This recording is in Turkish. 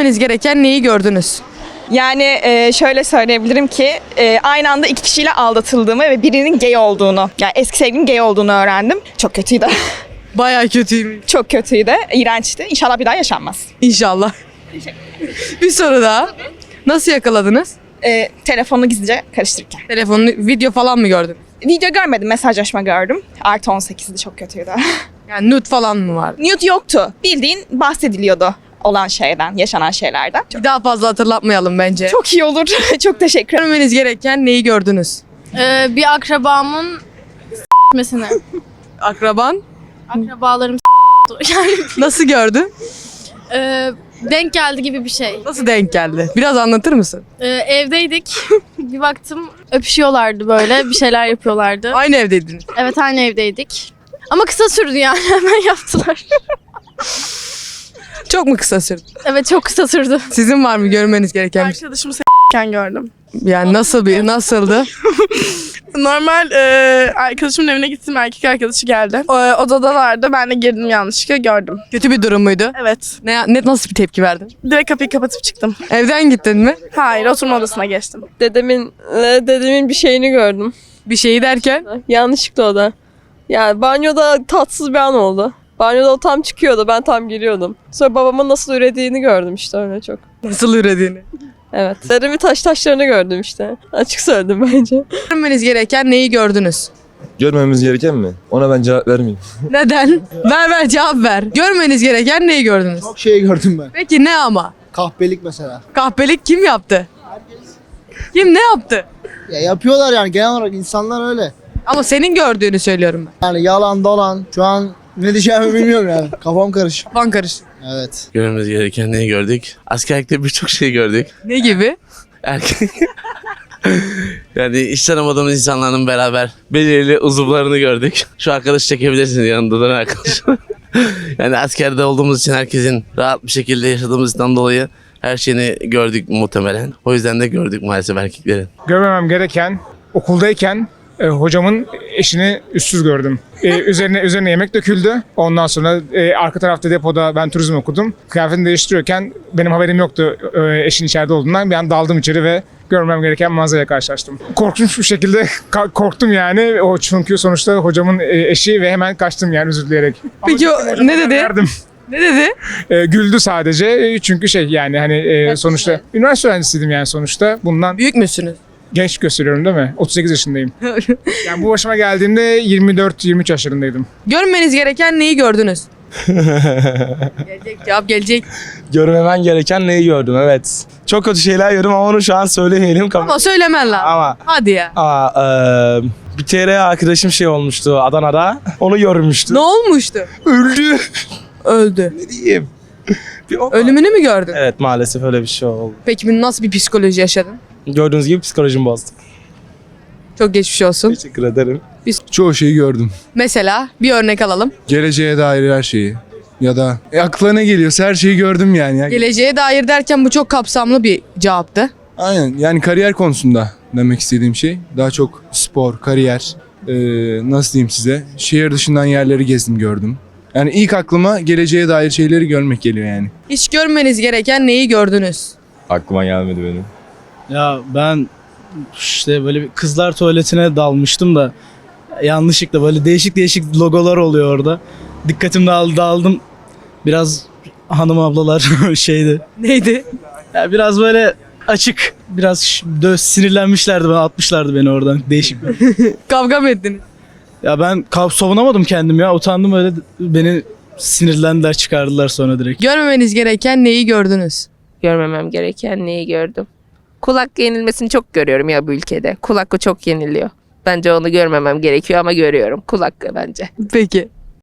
Görmemeniz gereken neyi gördünüz? Yani e, şöyle söyleyebilirim ki e, aynı anda iki kişiyle aldatıldığımı ve birinin gay olduğunu, yani eski sevgilim gay olduğunu öğrendim. Çok kötüydü. Baya kötüymüş. Çok kötüydü. İğrençti. İnşallah bir daha yaşanmaz. İnşallah. bir soru daha. Nasıl yakaladınız? E, telefonu gizlice karıştırırken. Telefonunu video falan mı gördün? Video görmedim, mesajlaşma gördüm. Artı 18'di çok kötüydü. Yani nude falan mı var? Nude yoktu. Bildiğin bahsediliyordu olan şeyden, yaşanan şeylerden. Bir daha fazla hatırlatmayalım bence. Çok iyi olur. çok teşekkür ederim. Görmemeniz gereken neyi gördünüz? Ee, bir akrabamın mesine. Akraban Akrabalarım yani nasıl gördün? e, denk geldi gibi bir şey. Nasıl denk geldi? Biraz anlatır mısın? Ee, evdeydik. bir baktım öpüşüyorlardı böyle. Bir şeyler yapıyorlardı. Aynı evdeydiniz. Evet aynı evdeydik. Ama kısa sürdü yani hemen yaptılar. Çok mu kısa sürdü? Evet çok kısa sürdü. Sizin var mı görmeniz gereken bir şey? Arkadaşımı s**ken gördüm. Yani nasıl bir, nasıldı? Normal e, arkadaşımın evine gittim erkek arkadaşı geldi. O, odadalardı ben de girdim yanlışlıkla gördüm. Kötü bir durum muydu? Evet. Ne, ne nasıl bir tepki verdin? Direkt kapıyı kapatıp çıktım. Evden gittin mi? Hayır oturma odasına geçtim. Dedemin e, dedemin bir şeyini gördüm. Bir şeyi derken Yanlışlıkla o da. Yani banyoda tatsız bir an oldu. Banyoda o tam çıkıyordu. Ben tam giriyordum. Sonra babamın nasıl ürediğini gördüm işte öyle çok. nasıl ürediğini. Evet. Dedemin taş taşlarını gördüm işte. Açık söyledim bence. Görmeniz gereken neyi gördünüz? Görmemiz gereken mi? Ona ben cevap vermeyeyim. Neden? ver ver cevap ver. Görmeniz gereken neyi gördünüz? Çok şey gördüm ben. Peki ne ama? Kahpelik mesela. Kahpelik kim yaptı? Kim ne yaptı? Ya yapıyorlar yani genel olarak insanlar öyle. Ama senin gördüğünü söylüyorum ben. Yani yalan dolan. Şu an ne diyeceğimi bilmiyorum yani. Kafam karışık. Kafan karıştı. Evet. Görmemiz gereken neyi gördük? Askerlikte birçok şey gördük. Ne gibi? Erkek... yani hiç tanımadığımız insanların beraber belirli uzuvlarını gördük. Şu arkadaşı çekebilirsiniz yanında da arkadaş. yani askerde olduğumuz için herkesin rahat bir şekilde yaşadığımızdan dolayı her şeyini gördük muhtemelen. O yüzden de gördük maalesef erkeklerin. görmemem gereken okuldayken e, hocamın eşini üstsüz gördüm. E, üzerine üzerine yemek döküldü. Ondan sonra e, arka tarafta depoda ben turizm okudum. Kıyafetini değiştiriyorken benim haberim yoktu e, eşin içeride olduğundan. Bir an daldım içeri ve görmem gereken manzaraya karşılaştım. Korkunç bir şekilde korktum yani. O çünkü sonuçta hocamın e, eşi ve hemen kaçtım yani özür dileyerek. Peki o ne dedi? Verdim. Ne dedi? E, güldü sadece E, çünkü şey yani hani e, sonuçta üniversite öğrencisiydim yani sonuçta. Bundan Büyük müsünüz? Genç gösteriyorum değil mi? 38 yaşındayım. Yani bu başıma geldiğimde 24-23 yaşlarındaydım. Görmeniz gereken neyi gördünüz? gelecek cevap gelecek. Görmemen gereken neyi gördüm evet. Çok kötü şeyler gördüm ama onu şu an söylemeyelim. Ama söylemen lazım. ama Hadi ya. ama eee, bir kere arkadaşım şey olmuştu Adana'da. Onu görmüştü. Ne olmuştu? Öldü. Öldü. ne diyeyim? Bir o- Ölümünü mü gördün? Evet maalesef öyle bir şey oldu. Peki nasıl bir psikoloji yaşadın? Gördüğünüz gibi psikolojim bozdu. Çok geçmiş olsun. Teşekkür ederim. Çoğu şeyi gördüm. Mesela bir örnek alalım. Geleceğe dair her şeyi. Ya da e, aklına ne geliyorsa her şeyi gördüm yani. Ya- Geleceğe dair derken bu çok kapsamlı bir cevaptı. Aynen yani kariyer konusunda demek istediğim şey. Daha çok spor, kariyer, e, nasıl diyeyim size. Şehir dışından yerleri gezdim gördüm. Yani ilk aklıma geleceğe dair şeyleri görmek geliyor yani. Hiç görmeniz gereken neyi gördünüz? Aklıma gelmedi benim. Ya ben işte böyle bir kızlar tuvaletine dalmıştım da yanlışlıkla böyle değişik değişik logolar oluyor orada. Dikkatim dağıldı dağıldım. Biraz hanım ablalar şeydi. Neydi? Ya biraz böyle açık. Biraz ş- dö- sinirlenmişlerdi bana atmışlardı beni oradan. Değişik. Kavga mı ettiniz? ya ben kav savunamadım kendim ya. Utandım öyle beni sinirlendiler çıkardılar sonra direkt. Görmemeniz gereken neyi gördünüz? görmemem gereken neyi gördüm? Kulak yenilmesini çok görüyorum ya bu ülkede. Kulak hakkı çok yeniliyor. Bence onu görmemem gerekiyor ama görüyorum. Kul hakkı bence. Peki.